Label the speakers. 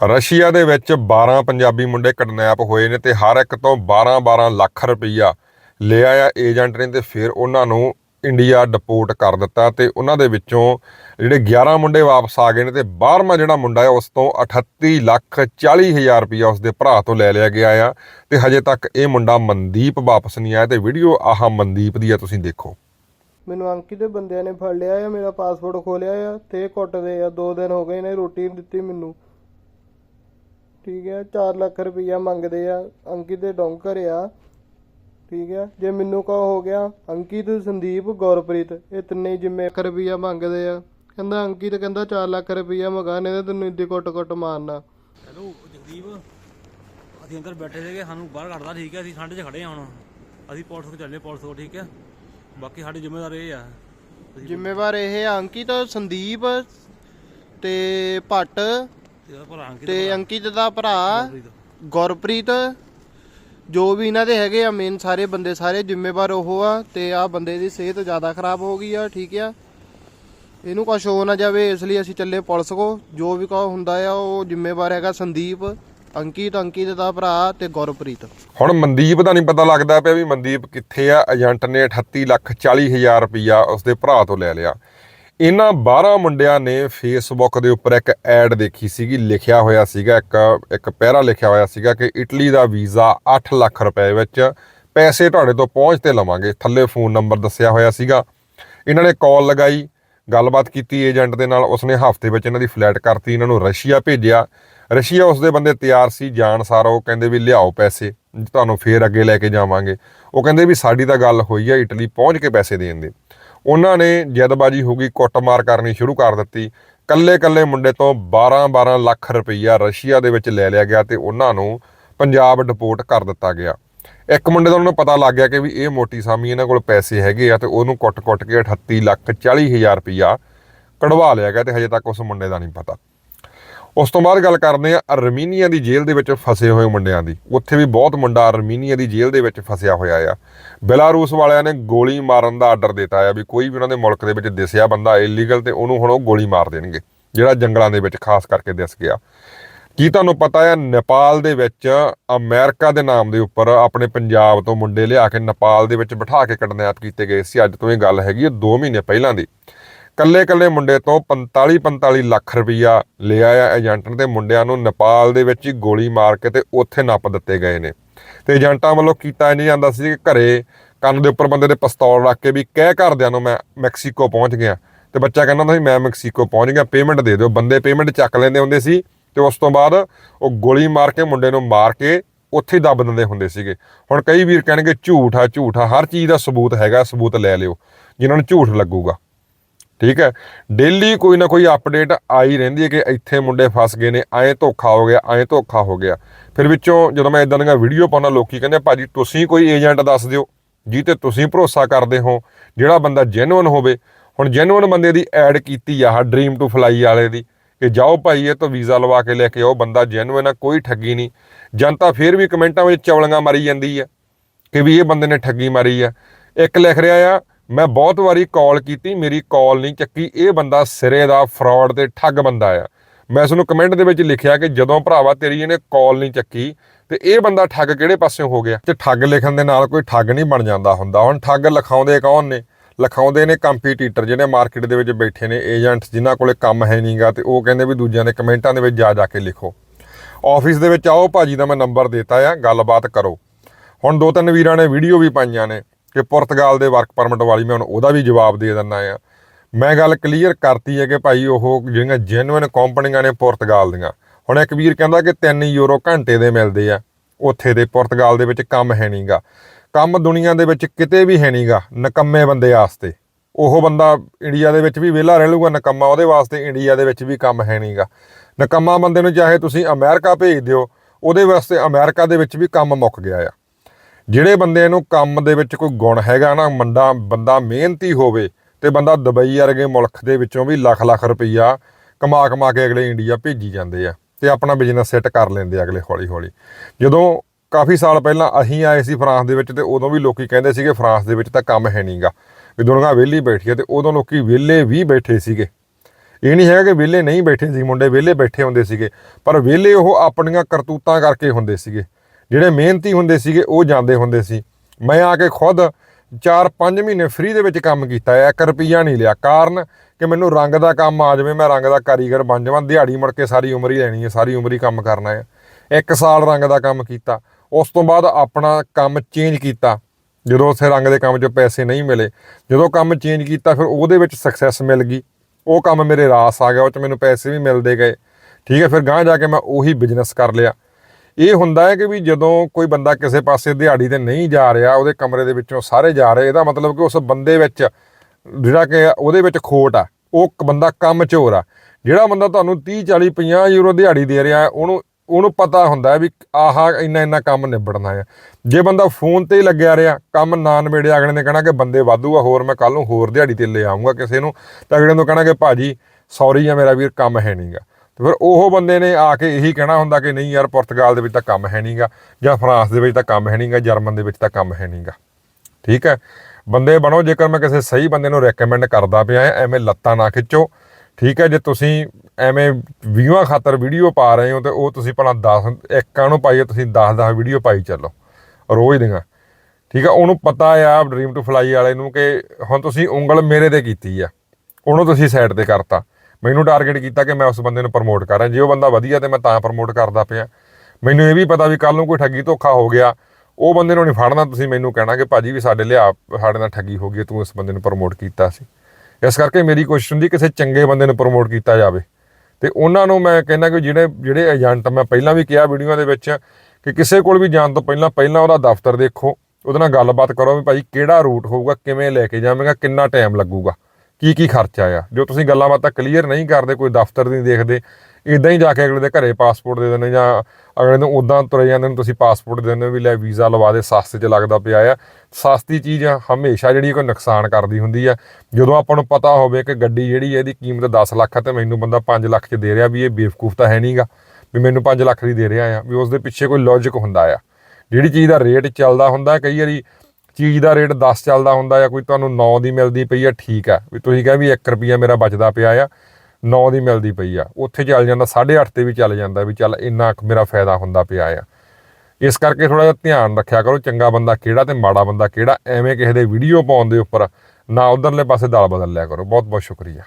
Speaker 1: Russia ਦੇ ਵਿੱਚ 12 ਪੰਜਾਬੀ ਮੁੰਡੇ ਕਿਡਨੈਪ ਹੋਏ ਨੇ ਤੇ ਹਰ ਇੱਕ ਤੋਂ 12-12 ਲੱਖ ਰੁਪਈਆ ਲਿਆ ਆ ਏਜੰਟ ਨੇ ਤੇ ਫਿਰ ਉਹਨਾਂ ਨੂੰ ਇੰਡੀਆ ਡਿਪੋਰਟ ਕਰ ਦਿੱਤਾ ਤੇ ਉਹਨਾਂ ਦੇ ਵਿੱਚੋਂ ਜਿਹੜੇ 11 ਮੁੰਡੇ ਵਾਪਸ ਆ ਗਏ ਨੇ ਤੇ 12ਵਾਂ ਜਿਹੜਾ ਮੁੰਡਾ ਹੈ ਉਸ ਤੋਂ 38 ਲੱਖ 40 ਹਜ਼ਾਰ ਰੁਪਈਆ ਉਸ ਦੇ ਭਰਾ ਤੋਂ ਲੈ ਲਿਆ ਗਿਆ ਆ ਤੇ ਹਜੇ ਤੱਕ ਇਹ ਮੁੰਡਾ ਮਨਦੀਪ ਵਾਪਸ ਨਹੀਂ ਆਇਆ ਤੇ ਵੀਡੀਓ ਆਹ ਮਨਦੀਪ ਦੀ ਆ, ਤੁਸੀਂ ਦੇਖੋ।
Speaker 2: ਮੈਨੂੰ ਅੰਕਿਤ ਦੇ ਬੰਦਿਆਂ ਨੇ ਫੜ ਲਿਆ ਆ, ਮੇਰਾ ਪਾਸਪੋਰਟ ਖੋਲਿਆ ਆ ਤੇ ਕੁੱਟਦੇ ਆ, ਦੋ ਦਿਨ ਹੋ ਗਏ ਨੇ ਰੋਟੀ ਨਹੀਂ ਦਿੱਤੀ ਮੈਨੂੰ। ਠੀਕ ਹੈ 4 ਲੱਖ ਰੁਪਈਆ ਮੰਗਦੇ ਆ ਅੰਕਿਤ ਦੇ ਡੌਂਕਰ ਆ। ਠੀਕ ਹੈ ਜੇ ਮੈਨੂੰ ਕਹੋ ਹੋ ਗਿਆ ਅੰਕਿਤ ਸੰਦੀਪ ਗੁਰਪ੍ਰੀਤ ਇਹ ਤਿੰਨੇ ਜਿੰਮੇ ਲੱਖ ਰੁਪਈਆ ਮੰਗਦੇ ਆ। ਕਹਿੰਦਾ ਅੰਕਿਤ ਕਹਿੰਦਾ 4 ਲੱਖ ਰੁਪਈਆ ਮੰਗਾ ਨੇ ਤੇ ਤੈਨੂੰ ਇੱਦੀ ਕੁੱਟ-ਕੁੱਟ ਮਾਰਨਾ।
Speaker 3: ਹੈਲੋ ਜਗਦੀਪ ਅਸੀਂ ਅੰਦਰ ਬੈਠੇ ਸੀਗੇ ਸਾਨੂੰ ਬਾਹਰ ਕੱਢਦਾ ਠੀਕ ਹੈ ਅਸੀਂ ਠੰਡ 'ਚ ਖੜੇ ਹਾਂ ਹੁਣ। ਅਸੀਂ ਪੁਲਿਸ ਕੋਲ ਚੱਲੇ ਪੁਲਿਸ ਕੋਲ ਠੀਕ ਹੈ। ਬਾਕੀ ਸਾਡੀ ਜ਼ਿੰਮੇਵਾਰ ਇਹ ਆ।
Speaker 2: ਜ਼ਿੰਮੇਵਾਰ ਇਹ ਆ ਅੰਕਿਤ ਸੰਦੀਪ ਤੇ ਭੱਟ।
Speaker 3: ਇਹਦਾ ਭਰਾ ਅੰਕਿਤ
Speaker 2: ਤੇ ਅੰਕਿਤ ਦਾ ਭਰਾ
Speaker 3: ਗੁਰਪ੍ਰੀਤ।
Speaker 2: ਗੁਰਪ੍ਰੀਤ ਜੋ ਵੀ ਇਹਨਾਂ ਦੇ ਹੈਗੇ ਆ ਮੇਨ ਸਾਰੇ ਬੰਦੇ ਸਾਰੇ ਜ਼ਿੰਮੇਵਾਰ ਉਹ ਆ ਤੇ ਆ ਬੰਦੇ ਦੀ ਸਿਹਤ ਜ਼ਿਆਦਾ ਖਰਾਬ ਹੋ ਗਈ ਆ ਠੀਕ ਆ। ਇਹਨੂੰ ਕੁਝ ਹੋ ਨਾ ਜਾਵੇ ਇਸ ਲਈ ਅਸੀਂ ਚੱਲੇ ਪੁਲਿਸ ਕੋ। ਜੋ ਵੀ ਕੋ ਹੁੰਦਾ ਆ ਉਹ ਜ਼ਿੰਮੇਵਾਰ ਹੈਗਾ ਸੰਦੀਪ ਅੰਕਿਤ ਅੰਕਿਤ ਦਾ ਭਰਾ ਤੇ ਗੁਰਪ੍ਰੀਤ।
Speaker 1: ਹੁਣ ਮਨਦੀਪ ਦਾ ਨਹੀਂ ਪਤਾ ਲੱਗਦਾ ਪਿਆ ਵੀ ਮਨਦੀਪ ਕਿੱਥੇ ਆ। ਏਜੰਟ ਨੇ 38 ਲੱਖ 40 ਹਜ਼ਾਰ ਰੁਪਈਆ ਉਸਦੇ ਭਰਾ ਤੋਂ ਲੈ ਲਿਆ। ਇਹਨਾਂ 12 ਮੁੰਡਿਆਂ ਨੇ ਫੇਸਬੁੱਕ ਦੇ ਉੱਪਰ ਇੱਕ ਐਡ ਦੇਖੀ ਸੀਗੀ, ਲਿਖਿਆ ਹੋਇਆ ਸੀਗਾ, ਇੱਕ ਇੱਕ ਪੈਰਾ ਲਿਖਿਆ ਹੋਇਆ ਸੀਗਾ ਕਿ ਇਟਲੀ ਦਾ ਵੀਜ਼ਾ 8 ਲੱਖ ਰੁਪਏ ਵਿੱਚ ਪੈਸੇ ਤੁਹਾਡੇ ਤੋਂ ਪਹੁੰਚ ਤੇ ਲਵਾਂਗੇ। ਥੱਲੇ ਫੋਨ ਨੰਬਰ ਦੱਸਿਆ ਹੋਇਆ ਸੀਗਾ। ਇਹਨਾਂ ਨੇ ਕਾਲ ਲਗਾਈ, ਗੱਲਬਾਤ ਕੀਤੀ ਏਜੰਟ ਦੇ ਨਾਲ, ਉਸਨੇ ਹਫ਼ਤੇ ਵਿੱਚ ਇਹਨਾਂ ਦੀ ਫਲੈਟ ਕਰਤੀ, ਇਹਨਾਂ ਨੂੰ ਰਸ਼ੀਆ ਭੇਜਿਆ। ਰਸ਼ੀਆ ਉਸਦੇ ਬੰਦੇ ਤਿਆਰ ਸੀ, ਜਾਣ ਸਾਰ ਉਹ ਕਹਿੰਦੇ ਵੀ ਲਿਆਓ ਪੈਸੇ, ਤੁਹਾਨੂੰ ਫੇਰ ਅੱਗੇ ਲੈ ਕੇ ਜਾਵਾਂਗੇ। ਉਹ ਕਹਿੰਦੇ ਵੀ ਸਾਡੀ ਤਾਂ ਗੱਲ ਹੋਈ ਆ, ਇਟਲੀ ਪਹੁੰਚ ਕੇ ਪੈਸੇ ਦੇਣ ਦੇ। ਉਹਨਾਂ ਨੇ ਜਦਬਾਜੀ ਹੋ ਗਈ, ਕੁੱਟਮਾਰ ਕਰਨੀ ਸ਼ੁਰੂ ਕਰ ਦਿੱਤੀ। ਕੱਲੇ ਕੱਲੇ ਮੁੰਡੇ ਤੋਂ 12-12 ਲੱਖ ਰੁਪਈਆ ਰਸ਼ੀਆ ਦੇ ਵਿੱਚ ਲੈ ਲਿਆ ਗਿਆ ਤੇ ਉਹਨਾਂ ਨੂੰ ਪੰਜਾਬ ਡਿਪੋਰਟ ਕਰ ਦਿੱਤਾ ਗਿਆ। ਇੱਕ ਮੁੰਡੇ ਦਾ ਉਹਨਾਂ ਨੂੰ ਪਤਾ ਲੱਗ ਗਿਆ ਕਿ ਵੀ ਇਹ ਮੋਟੀ ਸਾਮੀ ਇਹਨਾਂ ਕੋਲ ਪੈਸੇ ਹੈਗੇ ਆ ਤੇ ਉਹਨੂੰ ਕੁੱਟ-ਕੁੱਟ ਕੇ 38 ਲੱਖ 40 ਹਜ਼ਾਰ ਰੁਪਈਆ ਕਢਵਾ ਲਿਆ ਗਿਆ ਤੇ ਹਜੇ ਤੱਕ ਉਸ ਮੁੰਡੇ ਦਾ ਨਹੀਂ ਪਤਾ। ਉਸ ਤੋਂ ਬਾਅਦ ਗੱਲ ਕਰਦੇ ਆ ਅਰਮੀਨੀਆ ਦੀ ਜੇਲ੍ਹ ਦੇ ਵਿੱਚ ਫਸੇ ਹੋਏ ਮੁੰਡਿਆਂ ਦੀ। ਉੱਥੇ ਵੀ ਬਹੁਤ ਮੁੰਡਾ ਅਰਮੀਨੀਆ ਦੀ ਜੇਲ੍ਹ ਦੇ ਵਿੱਚ ਫਸਿਆ ਹੋਇਆ ਆ। ਬੈਲਾਰੂਸ ਵਾਲਿਆਂ ਨੇ ਗੋਲੀ ਮਾਰਨ ਦਾ ਆਰਡਰ ਦਿੱਤਾ ਆ ਵੀ ਕੋਈ ਵੀ ਉਹਨਾਂ ਦੇ ਮੁਲਕ ਦੇ ਵਿੱਚ ਦਿਸਿਆ ਬੰਦਾ ਇਲੀਗਲ ਤੇ ਉਹਨੂੰ ਹੁਣ ਉਹ ਗੋਲੀ ਮਾਰ ਦੇਣਗੇ, ਜਿਹੜਾ ਜੰਗਲਾਂ ਦੇ ਵਿੱਚ ਖਾਸ ਕਰਕੇ ਦਿਸ ਗਿਆ। ਕੀ ਤੁਹਾਨੂੰ ਪਤਾ ਹੈ ਨੇਪਾਲ ਦੇ ਵਿੱਚ ਅਮਰੀਕਾ ਦੇ ਨਾਮ ਦੇ ਉੱਪਰ ਆਪਣੇ ਪੰਜਾਬ ਤੋਂ ਮੁੰਡੇ ਲਿਆ ਕੇ ਨੇਪਾਲ ਦੇ ਵਿੱਚ ਬਿਠਾ ਕੇ ਕਿਡਨੈਪ ਕੀਤੇ ਗਏ ਸੀ। ਅੱਜ ਤੋਂ ਇਹ ਗੱਲ ਹੈਗੀ ਹੈ 2 ਮਹੀਨੇ ਪਹਿਲਾਂ ਦੀ। ਕੱਲੇ ਕੱਲੇ ਮੁੰਡੇ ਤੋਂ 45 45 ਲੱਖ ਰੁਪਈਆ ਲਿਆ ਆ ਏਜੰਟ ਨੇ ਤੇ ਮੁੰਡਿਆਂ ਨੂੰ ਨੇਪਾਲ ਦੇ ਵਿੱਚ ਹੀ ਗੋਲੀ ਮਾਰ ਕੇ ਤੇ ਉੱਥੇ ਨੱਪ ਦਿੱਤੇ ਗਏ ਨੇ। ਤੇ ਏਜੰਟਾਂ ਵੱਲੋਂ ਕੀਤਾ ਨਹੀਂ ਜਾਂਦਾ ਸੀ ਕਿ ਘਰੇ ਕੰਨ ਦੇ ਉੱਪਰ ਬੰਦੇ ਦੇ ਪਿਸਤੌਲ ਰੱਖ ਕੇ ਵੀ ਕਹਿ ਘਰਦਿਆਂ ਨੂੰ, ਮੈਂ ਮੈਕਸੀਕੋ ਪਹੁੰਚ ਗਿਆ। ਤੇ ਬੱਚਾ ਕਹਿੰਦਾ ਹੁੰਦਾ ਸੀ, ਮੈਂ ਮੈਕਸੀਕੋ ਪਹੁੰਚ ਗਿਆ, ਪੇਮੈਂਟ ਦੇ ਦਿਓ। ਬੰਦੇ ਪੇਮੈਂਟ ਚੱਕ ਲੈਂਦੇ ਹੁੰਦੇ ਸੀ ਤੇ ਉਸ ਤੋਂ ਬਾਅਦ ਉਹ ਗੋਲੀ ਮਾਰ ਕੇ ਮੁੰਡੇ ਨੂੰ ਮਾਰ ਕੇ ਉੱਥੇ ਹੀ ਦੱਬ ਦਿੰਦੇ ਹੁੰਦੇ ਸੀਗੇ। ਹੁਣ ਕਈ ਵੀਰ ਕਹਿਣਗੇ, ਝੂਠ ਆ ਝੂਠ ਆ, ਹਰ ਚੀਜ਼ ਦਾ ਸਬੂਤ ਹੈਗਾ, ਸਬੂਤ ਲੈ ਲਿਓ, ਜਿਨ੍ਹਾਂ ਨੂੰ ਝੂਠ ਲੱਗੂਗਾ। ਠੀਕ ਹੈ। ਡੇਲੀ ਕੋਈ ਨਾ ਕੋਈ ਅਪਡੇਟ ਆਈ ਰਹਿੰਦੀ ਹੈ ਕਿ ਇੱਥੇ ਮੁੰਡੇ ਫਸ ਗਏ ਨੇ, ਐਂ ਧੋਖਾ ਹੋ ਗਿਆ, ਐਂ ਧੋਖਾ ਹੋ ਗਿਆ। ਫਿਰ ਵਿੱਚੋਂ ਜਦੋਂ ਮੈਂ ਇਦਾਂ ਦੀਆਂ ਵੀਡੀਓ ਪਾਉਣਾ ਲੋਕੀ ਕਹਿੰਦੇ ਭਾਜੀ, ਤੁਸੀਂ ਕੋਈ ਏਜੰਟ ਦੱਸ ਦਿਓ, ਜੀ ਤੇ ਤੁਸੀਂ ਭਰੋਸਾ ਕਰਦੇ ਹੋ, ਜਿਹੜਾ ਬੰਦਾ ਜੈਨੂਇਨ ਹੋਵੇ। ਹੁਣ ਜੈਨੂਇਨ ਬੰਦੇ ਦੀ ਐਡ ਕੀਤੀ ਆ ਡ੍ਰੀਮ ਟੂ ਫਲਾਈ ਵਾਲੇ ਦੀ, ਕਿ ਜਾਓ ਭਾਈ, ਇਹ ਤੋਂ ਵੀਜ਼ਾ ਲਵਾ ਕੇ ਲੈ ਕੇ ਆਓ, ਬੰਦਾ ਜੈਨੂਇਨ ਆ, ਕੋਈ ਠੱਗੀ ਨਹੀਂ। ਜਨਤਾ ਫਿਰ ਵੀ ਕਮੈਂਟਾਂ ਵਿੱਚ ਚਵਲੀਆਂ ਮਾਰੀ ਜਾਂਦੀ ਆ, ਕਿ ਵੀ ਇਹ ਬੰਦੇ ਨੇ ਠੱਗੀ ਮਾਰੀ ਆ। ਇੱਕ ਲਿਖ ਰਿਹਾ ਆ ਮੈਂ ਬਹੁਤ ਵਾਰੀ ਕਾਲ ਕੀਤੀ, ਮੇਰੀ ਕਾਲ ਨਹੀਂ ਚੱਕੀ। ਇਹ ਬੰਦਾ ਸਿਰੇ ਦਾ ਫਰਾਡ ਤੇ ਠੱਗ ਬੰਦਾ ਆ। ਮੈਂ ਤੁਹਾਨੂੰ ਕਮੈਂਟ ਦੇ ਵਿੱਚ ਲਿਖਿਆ ਕਿ ਜਦੋਂ ਭਰਾਵਾ ਤੇਰੀ ਇਹਨੇ ਕਾਲ ਨਹੀਂ ਚੱਕੀ, ਤੇ ਇਹ ਬੰਦਾ ਠੱਗ ਕਿਹੜੇ ਪਾਸਿਓਂ ਹੋ ਗਿਆ? ਤੇ ਠੱਗ ਲਿਖਣ ਦੇ ਨਾਲ ਕੋਈ ਠੱਗ ਨਹੀਂ ਬਣ ਜਾਂਦਾ ਹੁੰਦਾ। ਹੁਣ ਠੱਗ ਲਿਖਾਉਂਦੇ ਕੌਣ ਨੇ? ਲਿਖਾਉਂਦੇ ਨੇ ਕੰਪੀਟੀਟਰ ਜਿਹੜੇ ਮਾਰਕੀਟ ਦੇ ਵਿੱਚ ਬੈਠੇ ਨੇ ਏਜੰਟਸ ਜਿਨ੍ਹਾਂ ਕੋਲੇ ਕੰਮ ਹੈ ਨਹੀਂਗਾ ਤੇ ਉਹ ਕਹਿੰਦੇ ਵੀ ਦੂਜਿਆਂ ਦੇ ਕਮੈਂਟਾਂ ਦੇ ਵਿੱਚ ਜਾ ਜਾ ਕੇ ਲਿਖੋ। ਆਫਿਸ ਦੇ ਵਿੱਚ ਆਓ, ਭਾਜੀ ਦਾ ਮੈਂ ਨੰਬਰ ਦਿੱਤਾ ਆ, ਗੱਲਬਾਤ ਕਰੋ। ਹੁਣ ਦੋ ਤਿੰਨ ਵੀਰਾਂ ਨੇ ਵੀਡੀਓ ਵੀ ਪਾਈਆਂ ਨੇ। ਕਿ ਪੁਰਤਗਾਲ ਦੇ ਵਰਕ ਪਰਮਿਟ ਵਾਲੀ ਮੈਂ ਹੁਣ ਉਹਦਾ ਵੀ ਜਵਾਬ ਦੇ ਦਿੰਦਾ ਆ ਮੈਂ ਗੱਲ ਕਲੀਅਰ ਕਰਤੀ ਹੈ ਕਿ ਭਾਈ ਉਹ ਜਿਹੜੀਆਂ ਜੈਨੂਇਨ ਕੰਪਨੀਆਂ ਨੇ ਪੁਰਤਗਾਲ ਦੀਆਂ, ਹੁਣ ਇੱਕ ਵੀਰ ਕਹਿੰਦਾ ਕਿ 3 ਯੂਰੋ ਘੰਟੇ ਦੇ ਮਿਲਦੇ ਆ, ਉੱਥੇ ਦੇ ਪੁਰਤਗਾਲ ਦੇ ਵਿੱਚ ਕੰਮ ਹੈ ਨਹੀਂਗਾ ਕੰਮ ਦੁਨੀਆ ਦੇ ਵਿੱਚ ਕਿਤੇ ਵੀ ਹੈ ਨਹੀਂਗਾ ਨਕੰਮੇ ਬੰਦੇ ਵਾਸਤੇ ਉਹ ਬੰਦਾ ਇੰਡੀਆ ਦੇ ਵਿੱਚ ਵੀ ਵਿਹਲਾ ਰਹਿ ਲੂਗਾ ਨਕੰਮਾ ਉਹਦੇ ਵਾਸਤੇ ਇੰਡੀਆ ਦੇ ਵਿੱਚ ਵੀ ਕੰਮ ਹੈ ਨਹੀਂਗਾ ਨਕੰਮਾ ਬੰਦੇ ਨੂੰ ਚਾਹੇ ਤੁਸੀਂ ਅਮਰੀਕਾ ਭੇਜ ਦਿਓ, ਉਹਦੇ ਵਾਸਤੇ ਅਮਰੀਕਾ ਦੇ ਵਿੱਚ ਵੀ ਕੰਮ ਮੁੱਕ ਗਿਆ ਆ। ਜਿਹੜੇ ਬੰਦੇ ਨੂੰ ਕੰਮ ਦੇ ਵਿੱਚ ਕੋਈ ਗੁਣ ਹੈਗਾ ਨਾ, ਮੰਡਾ, ਬੰਦਾ ਮਿਹਨਤੀ ਹੋਵੇ ਤੇ ਬੰਦਾ ਦੁਬਈ ਵਰਗੇ ਮੁਲਕ ਦੇ ਵਿੱਚੋਂ ਵੀ ਲੱਖ ਲੱਖ ਰੁਪਈਆ ਕਮਾ ਕਮਾ ਕੇ ਅਗਲੇ ਇੰਡੀਆ ਭੇਜੀ ਜਾਂਦੇ ਆ ਤੇ ਆਪਣਾ ਬਿਜ਼ਨਸ ਸੈੱਟ ਕਰ ਲੈਂਦੇ ਆ ਅਗਲੇ ਹੌਲੀ ਹੌਲੀ ਜਦੋਂ ਕਾਫੀ ਸਾਲ ਪਹਿਲਾਂ ਅਸੀਂ ਆਏ ਸੀ ਫਰਾਂਸ ਦੇ ਵਿੱਚ ਤੇ ਉਦੋਂ ਵੀ ਲੋਕੀ ਕਹਿੰਦੇ ਸੀਗੇ ਫਰਾਂਸ ਦੇ ਵਿੱਚ ਤਾਂ ਕੰਮ ਹੈ ਨਹੀਂਗਾ ਵੀ ਦੁਨੀਆ ਵਿਹਲੀ ਬੈਠੀ ਹੈ ਤੇ ਉਦੋਂ ਲੋਕੀ ਵਿਹਲੇ ਵੀ ਬੈਠੇ ਸੀਗੇ। ਇਹ ਨਹੀਂ ਹੈਗਾ ਕਿ ਵਿਹਲੇ ਨਹੀਂ ਬੈਠੇ ਸੀ ਮੁੰਡੇ, ਵਿਹਲੇ ਬੈਠੇ ਹੁੰਦੇ ਸੀਗੇ, ਪਰ ਵਿਹਲੇ ਉਹ ਆਪਣੀਆਂ ਕਰਤੂਤਾਂ ਕਰਕੇ ਹੁੰਦੇ ਸੀਗੇ। ਜਿਹੜੇ ਮਿਹਨਤੀ ਹੁੰਦੇ ਸੀਗੇ, ਉਹ ਜਾਂਦੇ ਹੁੰਦੇ ਸੀ। ਮੈਂ ਆ ਕੇ ਖੁਦ 4-5 ਮਹੀਨੇ ਫ੍ਰੀ ਦੇ ਵਿੱਚ ਕੰਮ ਕੀਤਾ। ਹੈ 1 ਰੁਪਿਆ ਨਹੀਂ ਲਿਆ। ਕਾਰਨ ਕਿ ਮੈਨੂੰ ਰੰਗ ਦਾ ਕੰਮ ਆ ਜਾਵੇ, ਮੈਂ ਰੰਗ ਦਾ ਕਾਰੀਗਰ ਬਣ ਜਾਵਾਂ। ਦਿਹਾੜੀ ਮੁੜ ਕੇ ਸਾਰੀ ਉਮਰ ਹੀ ਲੈਣੀ ਹੈ, ਸਾਰੀ ਉਮਰ ਹੀ ਕੰਮ ਕਰਨਾ ਹੈ। ਇੱਕ ਸਾਲ ਰੰਗ ਦਾ ਕੰਮ ਕੀਤਾ। ਉਸ ਤੋਂ ਬਾਅਦ ਆਪਣਾ ਕੰਮ ਚੇਂਜ ਕੀਤਾ। ਜਦੋਂ ਉਸੇ ਰੰਗ ਦੇ ਕੰਮ 'ਚੋਂ ਪੈਸੇ ਨਹੀਂ ਮਿਲੇ, ਜਦੋਂ ਕੰਮ ਚੇਂਜ ਕੀਤਾ, ਫਿਰ ਉਹਦੇ ਵਿੱਚ ਸਕਸੈਸ ਮਿਲ ਗਈ। ਉਹ ਕੰਮ ਮੇਰੇ ਰਾਸ ਆ ਗਿਆ, ਉਹ 'ਚ ਮੈਨੂੰ ਪੈਸੇ ਵੀ ਮਿਲਦੇ ਗਏ। ਠੀਕ ਹੈ, ਫਿਰ ਗਾਂਹ ਜਾ ਕੇ ਮੈਂ ਉਹੀ ਬਿਜ਼ਨਸ ਕਰ ਲਿਆ। ਇਹ ਹੁੰਦਾ ਹੈ ਕਿ ਵੀ ਜਦੋਂ ਕੋਈ ਬੰਦਾ ਕਿਸੇ ਪਾਸੇ ਦਿਹਾੜੀ ਤੇ ਨਹੀਂ ਜਾ ਰਿਹਾ, ਉਹਦੇ ਕਮਰੇ ਦੇ ਵਿੱਚੋਂ ਸਾਰੇ ਜਾ ਰਹੇ, ਇਹਦਾ ਮਤਲਬ ਕਿ ਉਸ ਬੰਦੇ ਵਿੱਚ ਜਿਹੜਾ ਕਿ ਉਹਦੇ ਵਿੱਚ ਖੋਟ ਆ, ਉਹ ਬੰਦਾ ਕੰਮ ਚੋਰ ਆ। ਜਿਹੜਾ ਬੰਦਾ ਤੁਹਾਨੂੰ 30 40 50 ਯੂਰੋ ਦਿਹਾੜੀ ਦੇ ਰਿਹਾ, ਉਹਨੂੰ ਉਹਨੂੰ ਪਤਾ ਹੁੰਦਾ ਵੀ ਆਹ ਇੰਨਾ ਇੰਨਾ ਕੰਮ ਨਿਬੜਨਾ ਹੈ ਜੇ ਬੰਦਾ ਫੋਨ ਤੇ ਹੀ ਲੱਗਿਆ ਰਿਹਾ, ਕੰਮ ਨਾ ਨਿਬੜਿਆ, ਅਗਲੇ ਨੇ ਕਹਿਣਾ ਕਿ ਬੰਦੇ ਵਾਧੂ ਆ, ਹੋਰ ਮੈਂ ਕੱਲ ਨੂੰ ਹੋਰ ਦਿਹਾੜੀ ਤੇ ਲੈ ਆਉਂਗਾ ਕਿਸੇ ਨੂੰ, ਤਾਂ ਅਗਲੇ ਨੂੰ ਕਹਿਣਾ ਕਿ ਭਾਜੀ ਸੌਰੀ ਆ, ਮੇਰਾ ਵੀਰ, ਕੰਮ ਹੈ ਨਹੀਂਗਾ ਤੇ ਫਿਰ ਉਹ ਬੰਦੇ ਨੇ ਆ ਕੇ ਇਹੀ ਕਹਿਣਾ ਹੁੰਦਾ ਕਿ ਨਹੀਂ ਯਾਰ ਪੁਰਤਗਾਲ ਦੇ ਵਿੱਚ ਤਾਂ ਕੰਮ ਹੈ ਨਹੀਂਗਾ ਜਾਂ ਫਰਾਂਸ ਦੇ ਵਿੱਚ ਤਾਂ ਕੰਮ ਹੈ ਨਹੀਂਗਾ, ਜਰਮਨ ਦੇ ਵਿੱਚ ਤਾਂ ਕੰਮ ਹੈ ਨਹੀਂਗਾ। ਠੀਕ ਹੈ? ਬੰਦੇ ਬਣੋ, ਜੇਕਰ ਮੈਂ ਕਿਸੇ ਸਹੀ ਬੰਦੇ ਨੂੰ ਰეკਮੈਂਡ ਕਰਦਾ ਪਿਆ ਐਵੇਂ ਲੱਤਾਂ ਨਾ ਖਿੱਚੋ। ਠੀਕ ਹੈ? ਜੇ ਤੁਸੀਂ ਐਵੇਂ ਵੀਹਾਂ ਖਾਤਰ ਵੀਡੀਓ ਪਾ ਰਹੇ ਹੋ, ਤੇ ਉਹ ਤੁਸੀਂ ਭਲਾ 10 ਇੱਕਾਂ ਨੂੰ ਪਾਈਏ, ਤੁਸੀਂ 10 10 ਵੀਡੀਓ ਪਾਈ ਚੱਲੋ। ਰੋਜ਼ ਦੀਆਂ। ਠੀਕ ਹੈ? ਉਹਨੂੰ ਪਤਾ ਆ ਡ੍ਰੀਮ ਟੂ ਫਲਾਈ ਵਾਲੇ ਨੂੰ, ਕਿ ਹੁਣ ਤੁਸੀਂ ਉਂਗਲ ਮੇਰੇ ਤੇ ਕੀਤੀ ਆ। ਉਹਨੂੰ ਤੁਸੀਂ ਸਾਈਡ ਤੇ ਕਰਤਾ। ਮੈਨੂੰ ਟਾਰਗੇਟ ਕੀਤਾ ਕਿ ਮੈਂ ਉਸ ਬੰਦੇ ਨੂੰ ਪ੍ਰਮੋਟ ਕਰਾਂ। ਜੇ ਉਹ ਬੰਦਾ ਵਧੀਆ ਤੇ ਮੈਂ ਤਾਂ ਪ੍ਰਮੋਟ ਕਰਦਾ ਪਿਆ। ਮੈਨੂੰ ਇਹ ਵੀ ਪਤਾ ਵੀ ਕੱਲ ਨੂੰ ਕੋਈ ਠੱਗੀ ਧੋਖਾ ਹੋ ਗਿਆ। ਉਹ ਬੰਦੇ ਨੂੰ ਨਹੀਂ ਫੜਨਾ ਤੁਸੀਂ ਮੈਨੂੰ ਕਹਿਣਾ ਕਿ ਭਾਜੀ ਵੀ ਸਾਡੇ ਲਿਆ, ਸਾਡੇ ਨਾਲ ਠੱਗੀ ਹੋ ਗਈ ਤੂੰ ਇਸ ਬੰਦੇ ਨੂੰ ਪ੍ਰਮੋਟ ਕੀਤਾ ਸੀ। ਇਸ ਕਰਕੇ ਮੇਰੀ ਕੋਸ਼ਿਸ਼ ਹੁੰਦੀ ਕਿਸੇ ਚੰਗੇ ਬੰਦੇ ਨੂੰ ਪ੍ਰਮੋਟ ਕੀਤਾ ਜਾਵੇ। ਤੇ ਉਹਨਾਂ ਨੂੰ ਮੈਂ ਕਹਿੰਦਾ ਕਿ ਜਿਹੜੇ ਜਿਹੜੇ ਏਜੰਟ ਮੈਂ ਪਹਿਲਾਂ ਵੀ ਕਿਹਾ ਵੀਡੀਓ ਦੇ ਵਿੱਚ ਕਿ ਕਿਸੇ ਕੋਲ ਵੀ ਜਾਣ ਤੋਂ ਪਹਿਲਾਂ ਪਹਿਲਾਂ ਉਹਦਾ ਦਫ਼ਤਰ ਦੇਖੋ। ਉਹਦੇ ਨਾਲ ਗੱਲਬਾਤ ਕਰੋ ਵੀ ਭਾਈ ਕਿਹੜਾ ਰੂਟ ਹੋਊਗਾ, ਕਿਵੇਂ ਲੈ ਕੇ ਜਾਵਾਂਗਾ, ਕਿੰਨਾ ਟਾਈਮ ਲੱਗੂਗਾ। ਕੀ ਕੀ ਖਰਚਾ ਆ? ਜੋ ਤੁਸੀਂ ਗੱਲਾਂ ਬਾਤਾਂ ਕਲੀਅਰ ਨਹੀਂ ਕਰਦੇ, ਕੋਈ ਦਫ਼ਤਰ ਨਹੀਂ ਦੇਖਦੇ ਇਦਾਂ ਹੀ ਜਾ ਕੇ ਅਗਲੇ ਦੇ ਘਰੇ ਪਾਸਪੋਰਟ ਦੇ ਦਿੰਦੇ ਜਾਂ ਅਗਲੇ ਨੂੰ ਉਦਾਂ ਤੁਰੇ ਜਾਂਦੇ ਨੂੰ, ਤੁਸੀਂ ਪਾਸਪੋਰਟ ਦਿੰਦੇ ਹੋ ਵੀ ਲੈ ਵੀਜ਼ਾ ਲਵਾ ਦੇ, ਸਸਤੇ 'ਚ ਲੱਗਦਾ ਪਿਆ ਆ। ਸਸਤੀ ਚੀਜ਼ ਹਮੇਸ਼ਾ ਜਿਹੜੀ ਕੋਈ ਨੁਕਸਾਨ ਕਰਦੀ ਹੁੰਦੀ ਆ। ਜਦੋਂ ਆਪਾਂ ਨੂੰ ਪਤਾ ਹੋਵੇ ਕਿ ਗੱਡੀ ਜਿਹੜੀ ਇਹਦੀ ਕੀਮਤ 10 ਲੱਖ ਆ ਤੇ ਮੈਨੂੰ ਬੰਦਾ 5 ਲੱਖ 'ਚ ਦੇ ਰਿਹਾ ਵੀ ਇਹ ਬੇਵਕੂਫ ਤਾਂ ਹੈ ਨਹੀਂਗਾ ਵੀ ਮੈਨੂੰ 5 ਲੱਖ ਦੀ ਦੇ ਰਿਹਾ ਆ, ਵੀ ਉਸ ਦੇ ਪਿੱਛੇ ਕੋਈ ਲੌਜੀਕ ਹੁੰਦਾ ਆ। ਜਿਹੜੀ ਚੀਜ਼ ਦਾ ਰੇਟ ਚੱਲਦਾ ਹੁੰਦਾ, ਕਈ ਵਾਰੀ ਚੀਜ਼ ਦਾ ਰੇਟ 10 ਚੱਲਦਾ ਹੁੰਦਾ ਆ ਕੋਈ ਤੁਹਾਨੂੰ 9 ਦੀ ਮਿਲਦੀ ਪਈ ਆ, ਠੀਕ ਆ। ਵੀ ਤੁਸੀਂ ਕਹੇ ਵੀ 1 ਰੁਪਿਆ ਮੇਰਾ ਬਚਦਾ ਪਿਆ ਆ 9 ਦੀ ਮਿਲਦੀ ਪਈ ਆ। ਉੱਥੇ ਚੱਲ ਜਾਂਦਾ 8.5 ਤੇ ਵੀ ਚੱਲ ਜਾਂਦਾ ਵੀ ਚੱਲ ਇੰਨਾ ਕੁ ਮੇਰਾ ਫਾਇਦਾ ਹੁੰਦਾ ਪਿਆ ਆ। ਇਸ ਕਰਕੇ ਥੋੜਾ ਜਿਹਾ ਧਿਆਨ ਰੱਖਿਆ ਕਰੋ ਚੰਗਾ ਬੰਦਾ ਕਿਹੜਾ ਤੇ ਮਾੜਾ ਬੰਦਾ ਕਿਹੜਾ, ਐਵੇਂ ਕਿਸੇ ਦੇ ਵੀਡੀਓ ਪਾਉਣ ਦੇ ਉੱਪਰ ਨਾ ਉਧਰਲੇ ਪਾਸੇ ਦਲ ਬਦਲ ਲਿਆ ਕਰੋ। ਬਹੁਤ ਬਹੁਤ ਸ਼ੁਕਰੀਆ।